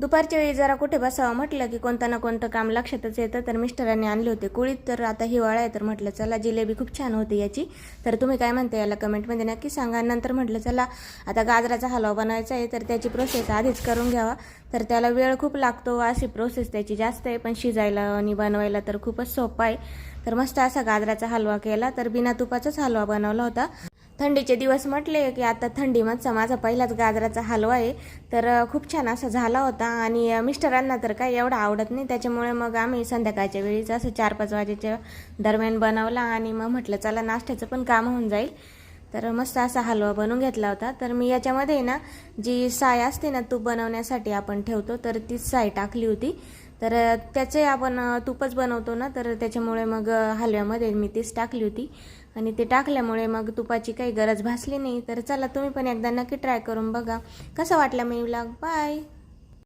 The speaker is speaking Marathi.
दुपारच्या वेळी जरा कुठे बसावं म्हटलं की कोणतं ना कोणतं काम लक्षातच येतं. तर मिस्टरांनी आणले होते कुळीत तर आता हिवाळा आहे तर म्हटलं चला जिलेबी खूप छान होती याची. तर तुम्ही काय म्हणता याला कमेंटमध्ये नक्की सांगा. नंतर म्हटलं चला आता गाजराचा हलवा बनवायचा आहे तर त्याची प्रोसेस आधीच करून घ्यावा. तर त्याला वेळ खूप लागतो अशी प्रोसेस त्याची जास्त आहे पण शिजायला आणि बनवायला तर खूपच सोपा आहे. तर मस्त असा गाजराचा हलवा केला तर बिना तुपाचाच हलवा बनवला होता. थंडीचे दिवस म्हटले की आता थंडीमधचा माझा पहिलाच गाजराचा हलवा आहे. तर खूप छान असा झाला होता आणि मिस्टरांना तर काय एवढा आवडत नाही. त्याच्यामुळे मग आम्ही संध्याकाळच्या वेळीच असं चार पाच वाजेच्या दरम्यान बनवला आणि मग म्हटलं चला नाश्त्याचं पण काम होऊन जाईल. तर मस्त असा हलवा बनवून घेतला होता. तर मी याच्यामध्ये ना जी साय असते ना तूप बनवण्यासाठी आपण ठेवतो तर तीच साय टाकली होती. तर त्याचे आपण तूपच बनवतो ना तर त्याच्यामुळे मग हलव्यामध्ये मी तीच टाकली होती. आणि ते टाकल्यामुळे मग तुपाची काही गरज भासली नाही. तर चला तुम्ही पण एकदा नक्की ट्राय करून बघा. कसा वाटला मी व्लॉग बाय